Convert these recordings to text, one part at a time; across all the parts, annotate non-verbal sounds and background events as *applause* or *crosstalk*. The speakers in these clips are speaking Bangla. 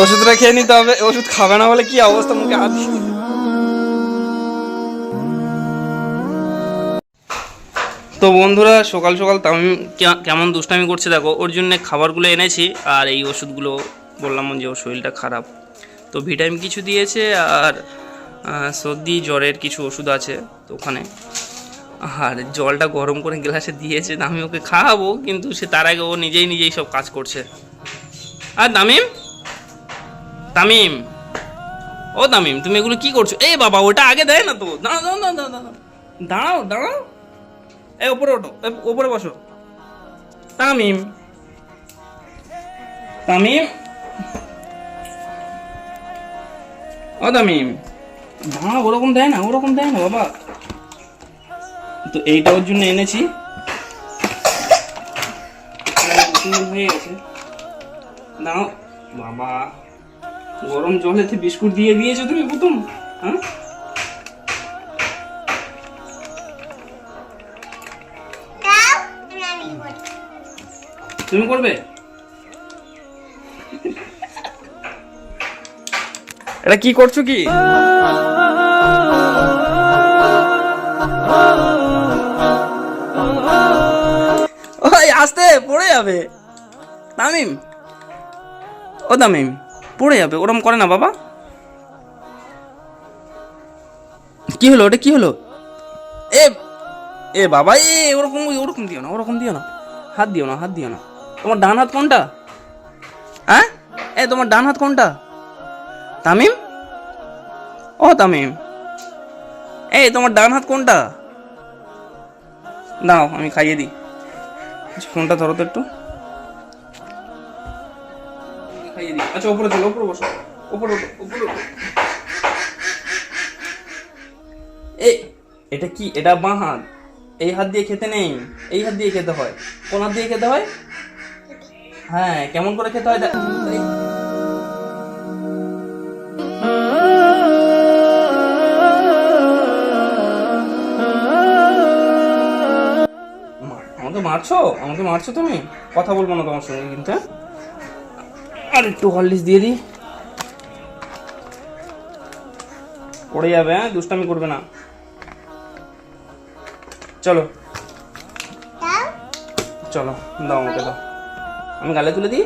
ওষুধটা খেয়ে নিতে হবে ওষুধ খাবে না বলে কি অবস্থা? মুখে হাত তো বন্ধুরা, সকাল সকাল তামিম কেমন দুষ্টামি করছে দেখো, ওর জন্য খাবারগুলো এনেছি, আর এই ওষুধগুলো বললাম যে ওর শরীরটা খারাপ। তো ভিটামিন কিছু দিয়েছে, আর সর্দি, জ্বরের কিছু ওষুধ আছে তো ওখানে। আর জলটা গরম করে গ্লাসে দিয়েছে, আমি ওকে খাওয়াবো, কিন্তু সে তার আগে ও নিজেই নিজেই সব কাজ করছে। আর তামিম তামিম ও তামিম তুমি এগুলো কি করছ? এই বাবা, ওটা আগে দেয় না তো। দাঁড়াও দাঁড়াও দাঁড়াও দাঁড়াও দাঁড়াও। এই ওপরে ওঠো ওপরে বসো। তামিম তামিম ও তামিম দাঁড়াও, ওরকম দেয় না, ওরকম দেয় না, বাবা। তো এইটা ওর জন্য এনেছি। দাঁড়াও। বাবা। গরম জলেতে বিস্কুট দিয়ে দিয়েছ তুমি প্রথম হ্যাঁ? তুমি করবে? এটা কি করছ কি? ওই আস্তে পড়ে যাবে। তামিম। ও তামিম। পড়ে যাবে ওরম করে না বাবা। কি হলো ওটা কি হলো? এ এ বাবা এ ওরকম ওরকম দিও না ওরকম দিও না। হাত দিও না হাত দিও না। তোমার ডান হাত কোনটা? হ্যাঁ? এ তোমার ডান হাত কোনটা? তামিম? ও তামিম। এই তোমার ডান হাত কোনটা? দাও আমি খাইয়ে দিই। আচ্ছা, ফোনটা ধরো তো একটু। আচ্ছা উপরে চলো, উপরে বসো। উপরে উপরে। এই, এটা কি? এটা বাঁ হাত। এই হাত দিয়ে খেতে নেই। এই হাত দিয়ে খেতে হয়। কোন হাত দিয়ে খেতে হয়? হ্যাঁ কেমন করে খেতে হয় আমাকে মারছো? আমাকে মারছো তুমি? কথা বলব না তোমার সঙ্গে কিন্তু হ্যাঁ? আর একটু হরলিক্স দিয়ে দিই। পড়ে যাবে হ্যাঁ? দুষ্টামি করবে না। চলো। চলো, দাও আমাকে, দাও। আমি গালে তুলে দিই?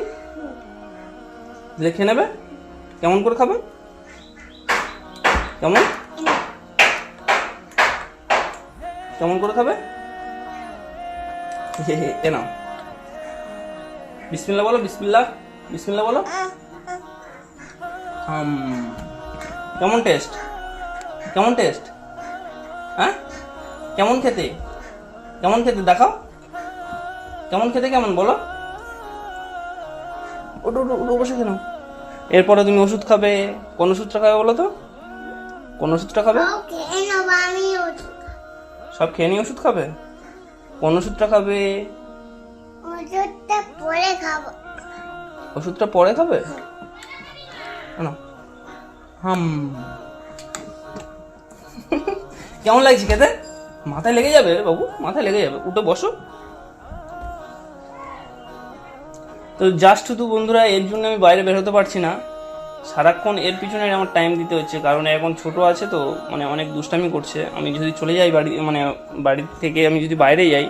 দিলে খেয়ে নেবে? কেমন করে খাবে? কেমন? কেমন করে খাবে? এ নাও। বিসমিল্লা বলো বিসমিল্লা বিসমিল্লা বলো। হাম। কেমন টেস্ট কেমন টেস্ট হ্যাঁ? কেমন খেতে? কেমন খেতে? দেখাও। কেমন খেতে কেমন বলো। ওটো ওটো বসে কেন? এরপরে তুমি ওষুধ খাবে। কোন ওষুধটা খাবে বলো তো? কোন ওষুধটা খাবে? সব খেয়ে নিয়ে ওষুধ খাবে? কোন ওষুধটা খাবে? ওষুধটা পরে খাব। ওষুধটা পরে খাবে? হাম। কেমন লাগছে খেতে? মাথায় লেগে যাবে বাবু, মাথায় লেগে যাবে। উঠে বসো। তো জাস্ট শুধু বন্ধুরা, এর জন্য আমি বাইরে বেরোতে পারছি না। সারাক্ষণ এর পিছনে আমার টাইম দিতে হচ্ছে, কারণ এখন ছোট আছে তো মানে অনেক দুষ্টামি করছে। আমি যদি চলে যাই বাড়ি মানে বাড়ি থেকে, আমি যদি বাইরে যাই,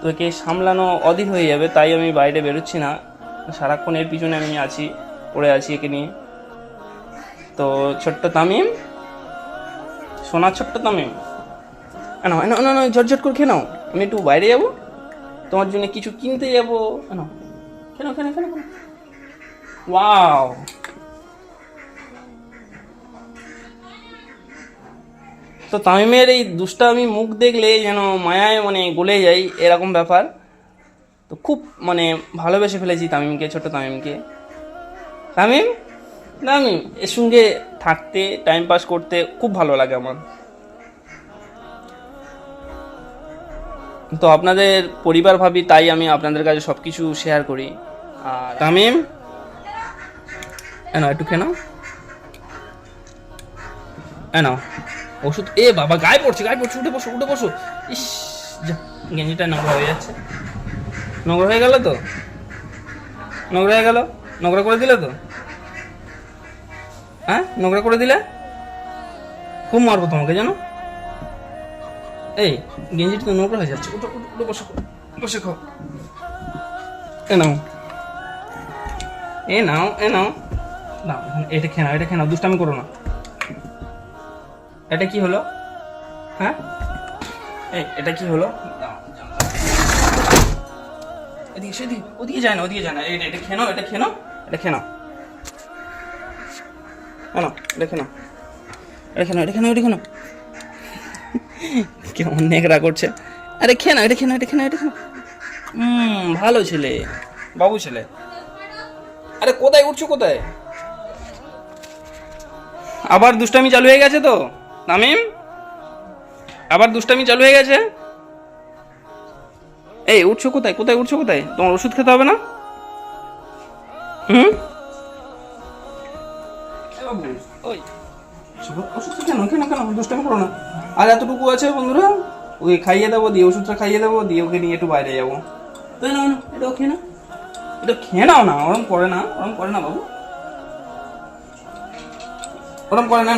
তো একে সামলানো অধীর হয়ে যাবে, তাই আমি বাইরে বেরোচ্ছি না। সারাক্ষণ এর পিছনে আমি আছি, পড়ে আছি একে নিয়ে। তো ছোট্ট তামিম, সোনা ছোট্ট তামিম। না ঝটঝট করে খেয়ে নাও। আমি একটু বাইরে যাব, তোমার জন্য কিছু কিনতে যাব। কেন কেন কেন ওয়াও। তো তামিমের এই দুষ্টামি মুখ দেখলে যেন মায়ায় মানে গলে যাই এরকম ব্যাপার। তো খুব মানে ভালোবেসে ফেলেছি তামিমকে, ছোট তামিমকে। তামিম? তামিম, এর সঙ্গে থাকতে টাইম পাস করতে খুব ভালো লাগে আমার। তো আপনাদের পরিবার ভাবি, তাই আমি আপনাদের কাছে সব কিছু শেয়ার করি। আর তামিম? এ নাও, একটু খেয়ে নাও। এ নাও, ওষুধ এ বাবা, গায়ে পড়ছে গায়ে পড়ছে, উঠে বসো উঠে বসো। ইস, যা, গেঞ্জিটা নোংরা হয়ে যাচ্ছে। নোংরা হয়ে গেল তো? নোংরা হয়ে গেল? নোংরা করে দিলে তো? হ্যাঁ? নোংরা করে দিলে? খুব মারবো তোমাকে জানো? এই গেঞ্জিটা তো নোংরা হয়ে যাচ্ছে। ওটা ওটা- বসে বসে খাও। এ নাও। এ নাও এ নাও। এখন এটা খেয়ে নাও এটা খেয়ে নাও দুষ্টামি করো না। এটা কি হলো? হ্যাঁ? এই এটা কি হলো। এদিকে সেদিকে ওদিকে যায় না ওদিকে যায় না এটা এটা খেয়ে এটা খেয়ে নাও এটা খেয়ে না এটা খেয়ে এটা খেয়ে নাও এটা খেয়ে এটা খেয়ে কেমন নেকড়া করছে আরে খেয়ে নাও এটা খেয়ে নাও এটা খেয়ে নাও এটা খেয়ে হুম ভালো ছেলে বাবু ছেলে আরে কোথায় উঠছো কোথায় আবার দুষ্টামি চালু হয়ে গেছে তো তামিম আবার দুষ্টামি চালু হয়ে গেছে এই, উঠছো কোথায়? কোথায় উঠছো কোথায়? তোমার ওষুধ খেতে হবে না? হুম? কেন? কেন কেন? দুষ্টামি করো না। আর এতটুকু আছে বন্ধুরা? ওকে খাইয়ে দেবো, দিয়ে ওষুধটা খাইয়ে দেবো, দিয়ে ওকে নিয়ে একটু বাইরে যাব। তো না এটা খেয়ে না এটা খেয়ে নাও না, ওরম করে না, ওরম করে না বাবু। ওরম করে না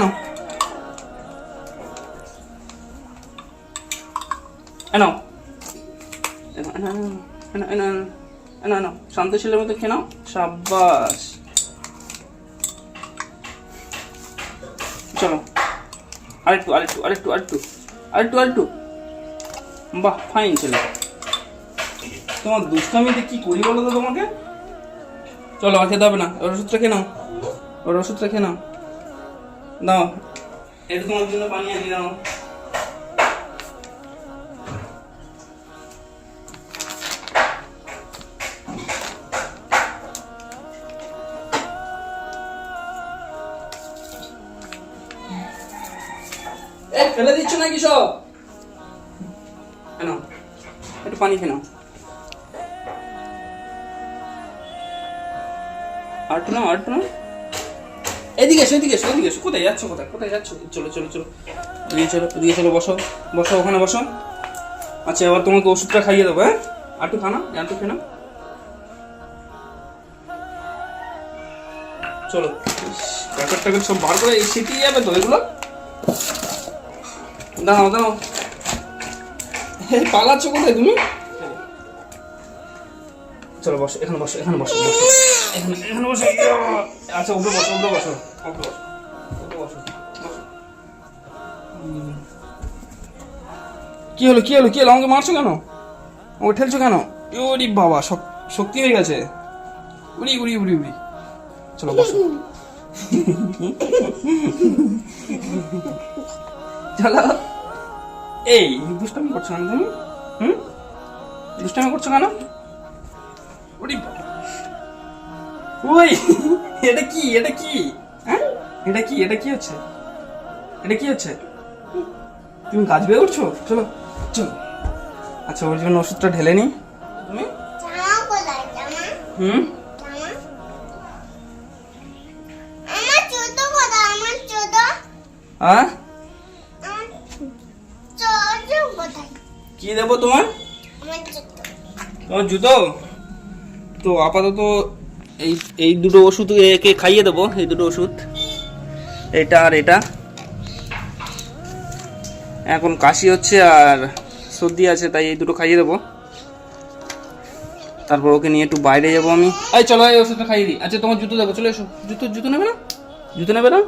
না এনাও। শান্ত ছেলের মতো খেয়ে নাও। সাব্বাস। চলো। আরেকটু আরেকটু আরেকটু আরেকটু আরেকটু আরেকটু। বাহ ফাইন ছেলে। তোমার দুষ্টামিতে কি করি বলো তো তোমাকে? চলো, আর খেতে হবে না। ওর ওষুধটা খেয়ে নাও। ওর ওষুধটা খেয়ে নাও। দাও। এটা তোমার জন্য পানি আনি দাও। এ, ফেলে দিচ্ছ নাকি সব? কেন? একটু পানি খেয়ে নাও। নাও আটটু নাও। এদিকে এসো এদিকে এসো এদিকে এসো। কোথায় যাচ্ছ, কোথায়? কোথায় যাচ্ছ? চলো চলো চলো। এদিকে চলো এদিকে চলো, বসো। বসো, ওখানে বসো। আচ্ছা এবার তোমাকে ওষুধটা খাইয়ে দেবো হ্যাঁ? আটটু খানা আটটু খেয়ে নাও। চলো। প্যাকেট ট্যাকেট সব বার করে শিখিয়ে যাবে তো এগুলো? দাঁড়াও দাঁড়াও। পালাচ্ছ কোথায় তুমি? চলো বসো, এখানে বসো এখানে বসো এখানে এখানে বসো। আচ্ছা উপরে বসো উপরে বসো উপরে বসো। কি হলো কি হলো কি হলো? আমাকে মারছো কেন? আমাকে ঠেলছো কেন? ওরি বাবা, শক- শক্তি হয়ে গেছে। উড়ি উড়ি উড়ি উড়ি। চলো, বসো। *laughs* চলো। এই দুষ্টামি করছ কেন তুমি? হুম? দুষ্টামি করছ কেন? ওই এটা কি? এটা কি? হ্যাঁ? এটা কি? এটা কি হচ্ছে? এটা কি হচ্ছে? তুমি গাছ বেয়ে উঠছো চলো চলো। আচ্ছা ওর জন্য ওষুধটা ঢেলে নি তুমি? হুম? হ্যাঁ কি দেবো তোমার? তোমার জুতো? তো আপাতত এই এই দুটো ওষুধ একে খাইয়ে দেবো এই দুটো ওষুধ। এটা আর এটা। এখন কাশি হচ্ছে আর সর্দি আছে তাই এই দুটো খাইয়ে দেবো। তারপর ওকে নিয়ে একটু বাইরে যাব আমি। এই চলো এই ওষুধটা খাইয়ে দিই। আচ্ছা তোমার জুতো দেবো চলে এসো। জুতো জুতো নেবে না? জুতো নেবে না?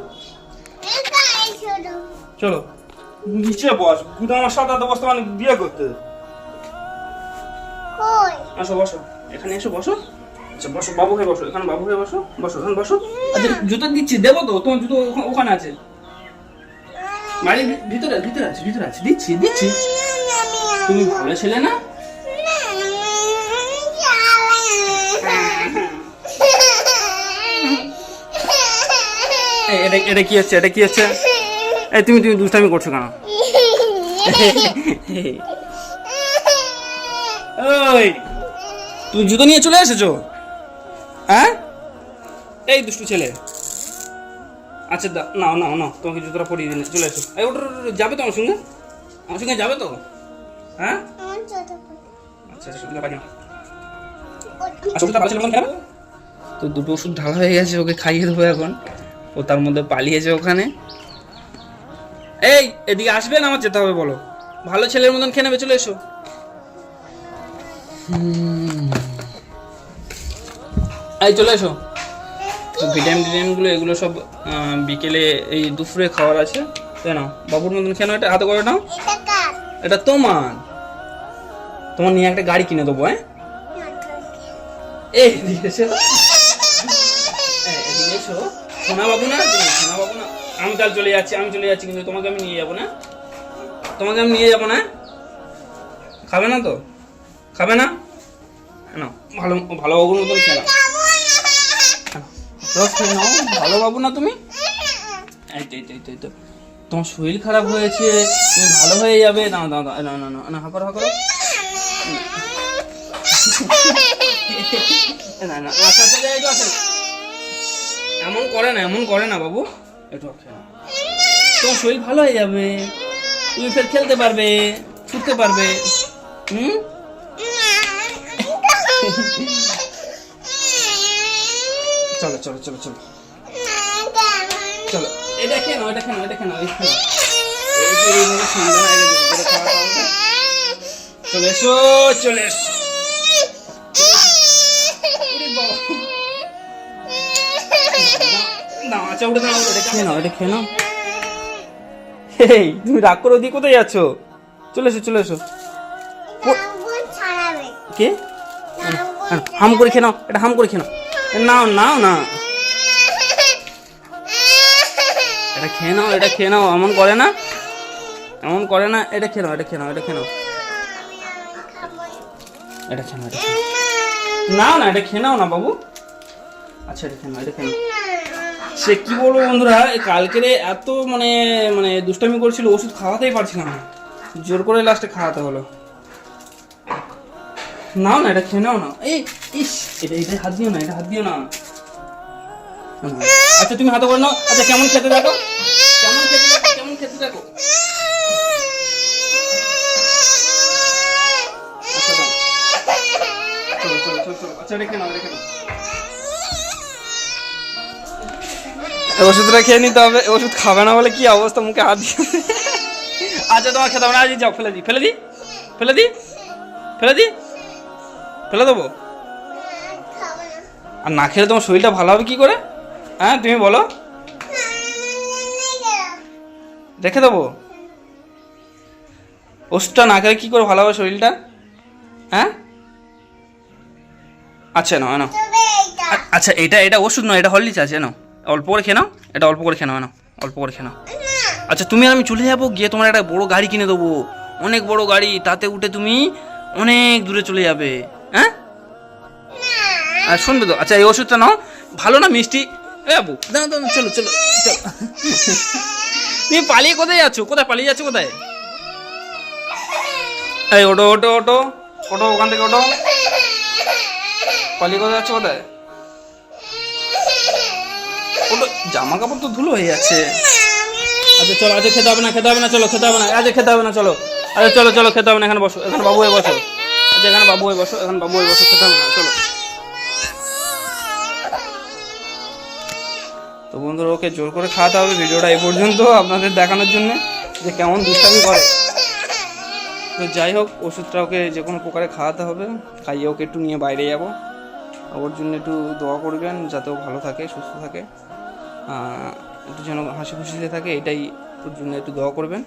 চলো। নিচে বস? গুদা আমার সাথে এত বসতে মানে বিয়ে করতে। কই? আসো বসো। এখানে এসো বসো। আচ্ছা বসো বাবু হয়ে বসো। এখানে বাবু হয়ে বসো। বসো এখানে বসো। আচ্ছা জুতো দিচ্ছি দেবো তো? তোমার জুতো ওখানে আছে। বাড়ির ভিতরে ভিতরে আছে ভিতরে আছে। দিচ্ছি দিচ্ছি। তুমি ভালো ছেলে না? *laughs* এটা এটা কি হচ্ছে? এটা কি হচ্ছে? এই তুমি তুমি দুষ্টামি করছ কেন? ওই তুমি জুতো নিয়ে চলে এসেছ? হ্যাঁ? এই দুষ্টু ছেলে। আচ্ছা দা নাও নাও নাও তোমাকে জুতোটা পরিয়ে দিন চলে এসো। এই ওটা যাবে তো আমার সঙ্গে? আমার সঙ্গে যাবে তো? হ্যাঁ? আচ্ছা আচ্ছা আচ্ছা তো দুটো ওষুধ ঢালা হয়ে গেছে ওকে খাইয়ে দেবো এখন। ও তার মধ্যে পালিয়েছে ওখানে। এই এদিকে আসবে না আমার যেতে হবে বলো। ভালো ছেলের মতন খেয়ে নেবে চলে এসো। এই চলে এসো। ভিটামিন টিটামিনগুলো এগুলো সব বিকেলে এই দুপুরে খাওয়ার আছে। তাই না বাবুর মতন কেন এটা হাতে করে নাও। এটা তোমার। তোমার নিয়ে একটা গাড়ি কিনে দেবো হ্যাঁ? এই এদিকে এসো। *laughs* এই, এদিকে এসো। সোনা বাবু না? আমি কাল চলে যাচ্ছি আমি চলে যাচ্ছি কিন্তু তোমাকে আমি নিয়ে যাব না। তোমাকে আমি নিয়ে যাব না? খাবে না তো? খাবে না? না ভালো ভালো বাবুর মতন খেয়ে রস খেয়ে নাও ভালো বাবু না তুমি? এই তো এই এই তো, তোমার শরীর খারাপ হয়েছে তুমি ভালো হয়ে যাবে। না না না না না না হাঁকড়ো হাঁকড়ো না না এমন করে না এমন করে না বাবু। একটু তোমার শরীর ভালো হয়ে যাবে। তুমি ফের খেলতে পারবে, ছুটতে পারবে। হুম? চলো চলো চলো চলো। চলো। এটা খেয়ে নাও, এটা নাও, এটা হবে। চলে এসো চলে এসো। আচ্ছা খেয়ে নাও এটা খেয়ে নাও এই তুমি রাগ করে ওদিকে কোথায় যাচ্ছ চলে এসো চলে এসো কে হাম করে খেয়ে নাও এটা হাম করে খেয়ে নাও নাও নাও না এটা খেয়ে নাও এটা খেয়ে নাও এমন করে না এমন করে না এটা খেয়ে নাও এটা খেয়ে নাও এটা খেয়ে নাও এটা খেয়ে নাও এটা খেয়ে নাও। না না এটা খেয়ে নাও না বাবু আচ্ছা এটা খেয়ে নাও এটা খেয়ে নাও সে কি বলব বন্ধুরা, কালকের এত মানে মানে দুষ্টামি করছিল, ওষুধ খাওয়াতেই পারছিলাম না। জোর করে লাস্টে খাওয়াতে হলো। নাও না, এটা খেয়ে নাও না। এই, ইস, এটা এটা হাত দিও না, এটা হাত দিও না। আচ্ছা তুমি হাতে করে নাও। আচ্ছা কেমন খেতে দেখো? কেমন খেতে কেমন খেতে দেখো? আচ্ছা আচ্ছা রেখে নাও রেখে নাও। ওষুধটা খেয়ে নিতে হবে ওষুধ খাবে না বলে কি অবস্থা? মুখে হাত দিয়ে আচ্ছা তোমার খেতে হবে না আজ যাও ফেলে দিই ফেলে দিই ফেলে দিই ফেলে দিই ফেলে দেবো? আর না খেলে তোমার শরীরটা ভালো হবে কি করে? হ্যাঁ তুমি বলো। রেখে দেবো? ওষুধটা না খেলে কি করে ভালো হবে শরীরটা? হ্যাঁ? আচ্ছা আ- আচ্ছা এটা এটা ওষুধ নয় এটা হরলিক্স আছে নাও। অল্প করে খেয়ে নাও এটা অল্প করে খেয়ে নাও নাও অল্প করে খেয়ে নাও। আচ্ছা তুমি আর আমি চলে যাব গিয়ে তোমার একটা বড় গাড়ি কিনে দেবো অনেক বড় গাড়ি তাতে উঠে তুমি অনেক দূরে চলে যাবে হ্যাঁ? আর শুনবে তো আচ্ছা এই ওষুধটা নাও ভালো না মিষ্টি? এ বাবু দাও দাও, চলো চলো চলো। তুমি পালিয়ে কোথায় যাচ্ছ? কোথায় পালিয়ে যাচ্ছ কোথায়? এই ওটো ওটো ওটো ওটো ওখান থেকে ওটো পালিয়ে কোথায় যাচ্ছ কোথায়? জামা কাপড় তো ধুলো হয়ে যাচ্ছে। আচ্ছা চলো আচ্ছা খেতে হবে না, খেতে হবে না, চলো, খেতে হবে না আচ্ছা খেতে হবে না, চলো। আচ্ছা চলো চলো, খেতে হবে না, এখানে বসো, এখানে বাবু হয়ে বসো। আচ্ছা এখানে বাবু হয়ে বসো, এখানে বাবু হয়ে বসো, খেতে হবে না, চলো। তো বন্ধুরা, ওকে জোর করে খাওয়াতে হবে, ভিডিওটা এই পর্যন্ত আপনাদের দেখানোর জন্য, যে কেমন দুষ্টামি করে। তো যাই হোক, ওষুধটা ওকে যে কোনো প্রকারে খাওয়াতে হবে, খাইয়ে ওকে একটু নিয়ে বাইরে যাব। ওর জন্য একটু দোয়া করবেন, যাতে ও ভালো থাকে, সুস্থ থাকে। যেন হাসি খুশিতে থাকে এটাই ওর জন্য একটু দোয়া করবেন।